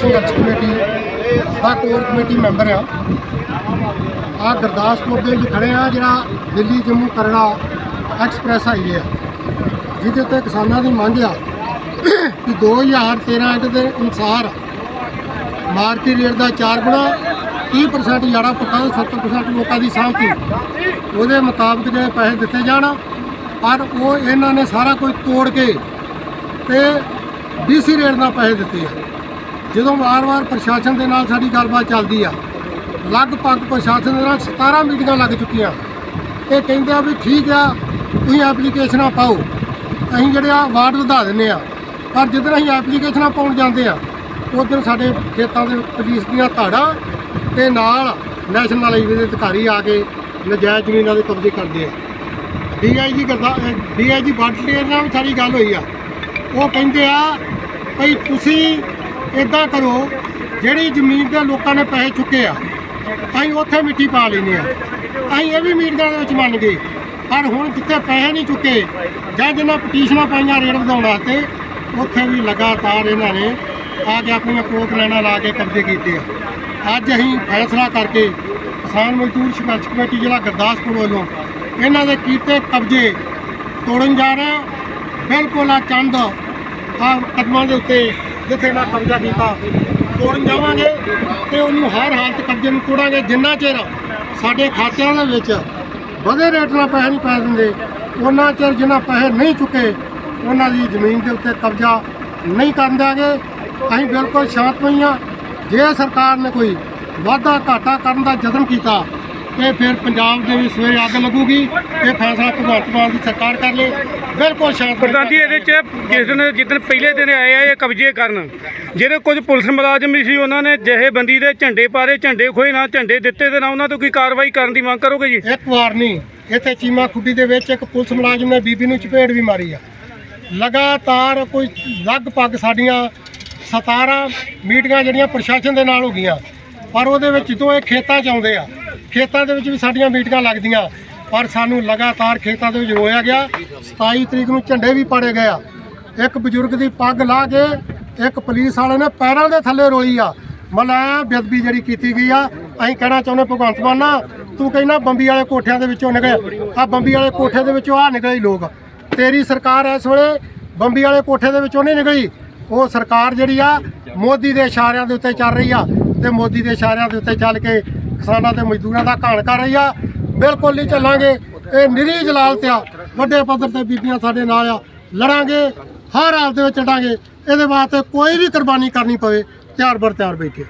ਸੰਘਰਸ਼ ਕਮੇਟੀ ਦਾ core committee member ਆ। ਆ ਗੁਰਦਾਸਪੁਰ ਦੇ ਵਿੱਚ ਖੜੇ ਆ, ਜਿਹੜਾ ਦਿੱਲੀ, ਜੰਮੂ ਕਰੜਾ ਐਕਸਪ੍ਰੈਸ ਹਾਈਵੇ ਆ। ਜਿਹਦੇ ਉੱਤੇ ਕਿਸਾਨਾਂ ਦੀ ਮੰਗ ਆ ਕਿ 2013 ਐਕਟ ਦੇ ਅਨੁਸਾਰ ਮਾਰਕੀਟ ਰੇਟ ਦਾ 4 ਗੁਣਾ 30% ਯਾੜਾ ਪੁੱਟਾਂ ਦੇ 70% ਲੋਕਾਂ ਦੀ ਸਾਂਭੀ ਉਹਦੇ ਮੁਤਾਬਕ ਜਿਹੜੇ ਪੈਸੇ ਦਿੱਤੇ ਜਾਣ। ਪਰ ਉਹ ਇਹਨਾਂ ਨੇ ਸਾਰਾ ਕੁਝ ਤੋੜ ਕੇ ਤੇ ਡੀਸੀ ਰੇਟ ਨਾਲ ਪੈਸੇ ਦਿੱਤੇ ਆ। ਜਦੋਂ ਵਾਰ-ਵਾਰ ਪ੍ਰਸ਼ਾਸਨ ਦੇ ਨਾਲ ਸਾਡੀ ਗੱਲਬਾਤ ਚੱਲਦੀ ਆ, ਲਗਭਗ ਪ੍ਰਸ਼ਾਸਨ ਦੇ ਨਾਲ 17 ਮੀਟਿੰਗਾਂ ਲੱਗ ਚੁੱਕੀਆਂ। ਇਹ ਕਹਿੰਦੇ ਆ ਵੀ ਠੀਕ ਆ, ਤੁਸੀਂ ਐਪਲੀਕੇਸ਼ਨਾਂ ਪਾਓ। ਅਸੀਂ ਜਿਹੜੇ ਆ ਵਾਰਡ ਵਧਾ ਦਿੰਨੇ ਆ। ਪਰ ਜਦੋਂ ਅਸੀਂ ਐਪਲੀਕੇਸ਼ਨਾਂ ਪਾਉਣ ਜਾਂਦੇ ਆ, ਉਧਰ ਸਾਡੇ ਖੇਤਾਂ ਦੇ ਪੁਲਿਸ ਦੀਆਂ ਧਾੜਾਂ ਤੇ ਨਾਲ ਨੈਸ਼ਨਲ ਹਾਈਵੇ ਦੇ ਅਧਿਕਾਰੀ ਆ ਕੇ ਨਜਾਇਜ਼ ਜ਼ਮੀਨਾਂ ਦੇ ਕਬਜ਼ੇ ਕਰਦੇ ਆ। ਡੀਆਈਜੀ ਕਰਦਾ ਡੀਆਈਜੀ ਬਾਟਲੀ ਨਾਲ ਵੀ ਸਾਰੀ ਗੱਲ ਹੋਈ ਆ। ਉਹ ਕਹਿੰਦੇ ਆ, ਭਈ ਤੁਸੀਂ ਇਦਾਂ ਕਰੋ, ਜਿਹੜੀ ਜ਼ਮੀਨ ਦੇ ਲੋਕਾਂ ਨੇ ਪੈਸੇ ਚੁੱਕੇ ਆ, ਅਸੀਂ ਉੱਥੇ ਮਿੱਟੀ ਪਾ ਲੈਨੇ ਆ। ਅਸੀਂ ਇਹ ਵੀ ਮੀਟਿੰਗਾਂ ਦੇ ਵਿੱਚ ਮੰਨ ਗਏ। ਪਰ ਹੁਣ ਜਿੱਥੇ ਪੈਸੇ ਨਹੀਂ ਚੁੱਕੇ, ਜਾਂ ਜਿਨ੍ਹਾਂ ਪਟੀਸ਼ਨਾਂ ਪਾਈਆਂ ਰੇਟ ਵਧਾਉਣ ਵਾਸਤੇ, ਉੱਥੇ ਵੀ ਲਗਾਤਾਰ ਇਹਨਾਂ ਨੇ ਆ ਕੇ ਆਪਣੀਆਂ ਕੋਟ ਲੈਣਾ ਲਾ ਕੇ ਕਬਜ਼ੇ ਕੀਤੇ ਆ। ਅੱਜ ਅਸੀਂ ਫੈਸਲਾ ਕਰਕੇ ਕਿਸਾਨ ਮਜ਼ਦੂਰ ਸੰਘਰਸ਼ ਕਮੇਟੀ, ਜ਼ਿਲ੍ਹਾ ਗੁਰਦਾਸਪੁਰ ਵੱਲੋਂ ਇਹਨਾਂ ਦੇ ਕੀਤੇ ਕਬਜ਼ੇ ਤੋੜਨ ਜਾ ਰਹੇ ਹਾਂ ਬਿਲਕੁਲ ਆ ਚੰਦ ਆ ਕਦਮਾਂ ਦੇ ਉੱਤੇ ਜਿੱਥੇ ਨਾ ਕਬਜ਼ਾ ਕੀਤਾ, ਤੋੜਨ ਜਾਵਾਂਗੇ ਤੇ ਉਹਨੂੰ ਹਰ ਹਾਲਤ ਕਬਜ਼ੇ ਨੂੰ ਤੋੜਾਂਗੇ ਜਿੰਨਾ ਚਿਰ ਸਾਡੇ ਖਾਤਿਆਂ ਦੇ ਵਿੱਚ ਵਧੇ ਰੇਟ ਨਾਲ ਪੈਸੇ ਨਹੀਂ ਪੈ ਦਿੰਦੇ, ਉਹਨਾਂ ਚਿਰ ਜਿਨ੍ਹਾਂ ਪੈਸੇ ਨਹੀਂ ਚੁੱਕੇ, ਉਹਨਾਂ ਦੀ ਜ਼ਮੀਨ ਦੇ ਉੱਤੇ ਕਬਜ਼ਾ ਨਹੀਂ ਕਰਨ ਦਿਆਂਗੇ। ਅਸੀਂ ਬਿਲਕੁਲ ਸ਼ਾਂਤਮਈ ਹਾਂ। ਜੇ ਸਰਕਾਰ ਨੇ ਕੋਈ ਵਾਧਾ ਘਾਟਾ ਕਰਨ ਦਾ ਯਤਨ ਕੀਤਾ ਤੇ ਫਿਰ ਪੰਜਾਬ ਦੇ ਵੀ ਸਵੇਰੇ ਅੱਗ ਲੱਗੂਗੀ ਇਹ ਫੈਸਲਾ ਭਗਵੰਤ ਮਾਨ ਦੀ ਸਰਕਾਰ ਕਰ ਲੇ ਬਿਲਕੁਲ ਸ਼ਾਂਤ ਪ੍ਰਧਾਨ ਜੀ ਇਹਦੇ ਚ ਜਿਸ ਦਿਨ ਜਿੱਦਣ ਪਹਿਲੇ ਦਿਨ ਆਏ ਆ ਇਹ ਕਬਜ਼ੇ ਕਰਨ ਜਿਹੜੇ ਕੁਝ ਪੁਲਿਸ ਮੁਲਾਜ਼ਮ ਸੀ ਉਹਨਾਂ ਨੇ ਜਹੇਬੰਦੀ ਦੇ ਝੰਡੇ ਪਾਰੇ ਝੰਡੇ ਖੋਏ ਨਾ ਝੰਡੇ ਦਿੱਤੇ ਤੇ ਨਾ ਉਹਨਾਂ ਤੋਂ ਕੋਈ ਕਾਰਵਾਈ ਕਰਨ ਦੀ ਮੰਗ ਕਰੋਗੇ ਜੀ? ਇੱਕ ਵਾਰ ਨਹੀਂ ਇੱਥੇ ਚੀਮਾ ਖੁੱਡੀ ਦੇ ਵਿੱਚ ਇੱਕ ਪੁਲਿਸ ਮੁਲਾਜ਼ਮ ਨੇ ਬੀਬੀ ਨੂੰ ਚਪੇੜ ਵੀ ਮਾਰੀ ਆ। ਲਗਾਤਾਰ ਕੋਈ ਲਗਭਗ ਸਾਡੀਆਂ 17 ਮੀਟਿੰਗਾਂ ਜਿਹੜੀਆਂ ਪ੍ਰਸ਼ਾਸਨ ਦੇ ਨਾਲ ਹੋ ਗਈਆਂ ਪਰ ਉਹਦੇ ਵਿੱਚ ਜਦੋਂ ਇਹ ਖੇਤਾਂ 'ਚ ਆਉਂਦੇ ਆ ਖੇਤਾਂ ਦੇ ਵਿੱਚ ਵੀ ਸਾਡੀਆਂ ਮੀਟਿੰਗਾਂ ਲੱਗਦੀਆਂ, ਪਰ ਸਾਨੂੰ ਲਗਾਤਾਰ ਖੇਤਾਂ ਦੇ ਵਿੱਚ ਰੋਇਆ ਗਿਆ। 27 ਤਰੀਕ ਨੂੰ ਝੰਡੇ ਵੀ ਪਾੜੇ ਗਏ ਆ। ਇੱਕ ਬਜ਼ੁਰਗ ਦੀ ਪੱਗ ਲਾ ਕੇ ਇੱਕ ਪੁਲਿਸ ਵਾਲੇ ਨੇ ਪੈਰਾਂ ਦੇ ਥੱਲੇ ਰੋਲੀ ਆ। ਮਤਲਬ ਬੇਅਦਬੀ ਜਿਹੜੀ ਕੀਤੀ ਗਈ ਆ। ਅਸੀਂ ਕਹਿਣਾ ਚਾਹੁੰਦੇ ਭਗਵੰਤ ਮਾਨਾ, ਤੂੰ ਕਹਿੰਦਾ ਬੰਬੀ ਵਾਲੇ ਕੋਠਿਆਂ ਦੇ ਵਿੱਚੋਂ ਨਿਕਲੇ। ਆ ਬੰਬੀ ਵਾਲੇ ਕੋਠੇ ਦੇ ਵਿੱਚੋਂ ਆ ਨਿਕਲੇ ਲੋਕ। ਤੇਰੀ ਸਰਕਾਰ ਇਸ ਵੇਲੇ ਬੰਬੀ ਵਾਲੇ ਕੋਠੇ ਦੇ ਵਿੱਚੋਂ ਨਹੀਂ ਨਿਕਲੀ। ਉਹ ਸਰਕਾਰ ਜਿਹੜੀ ਆ, ਮੋਦੀ ਦੇ ਇਸ਼ਾਰਿਆਂ ਦੇ ਉੱਤੇ ਚੱਲ ਰਹੀ ਆ। ਤੇ ਮੋਦੀ ਦੇ ਇਸ਼ਾਰਿਆਂ ਦੇ ਉੱਤੇ ਚੱਲ ਕੇ ਕਿਸਾਨਾਂ ਤੇ ਮਜ਼ਦੂਰਾਂ ਦਾ ਘਾਣ ਕਰ ਰਹੀ ਆ। ਬਿਲਕੁਲ ਨਹੀਂ ਚੱਲਾਂਗੇ। ਇਹ ਨਿਰੀ ਜਲਾਲਤ ਆ। ਵੱਡੇ ਪੱਧਰ ਤੇ ਬੀਬੀਆਂ ਸਾਡੇ ਨਾਲ ਆ। ਲੜਾਂਗੇ, ਹਰ ਹਾਲਤ ਦੇ ਵਿੱਚ ਲੜਾਂਗੇ। ਇਹਦੇ ਵਾਸਤੇ ਕੋਈ ਵੀ ਕੁਰਬਾਨੀ ਕਰਨੀ ਪਵੇ, ਤਿਆਰ ਬਰ ਤਿਆਰ ਬੈਠੇ।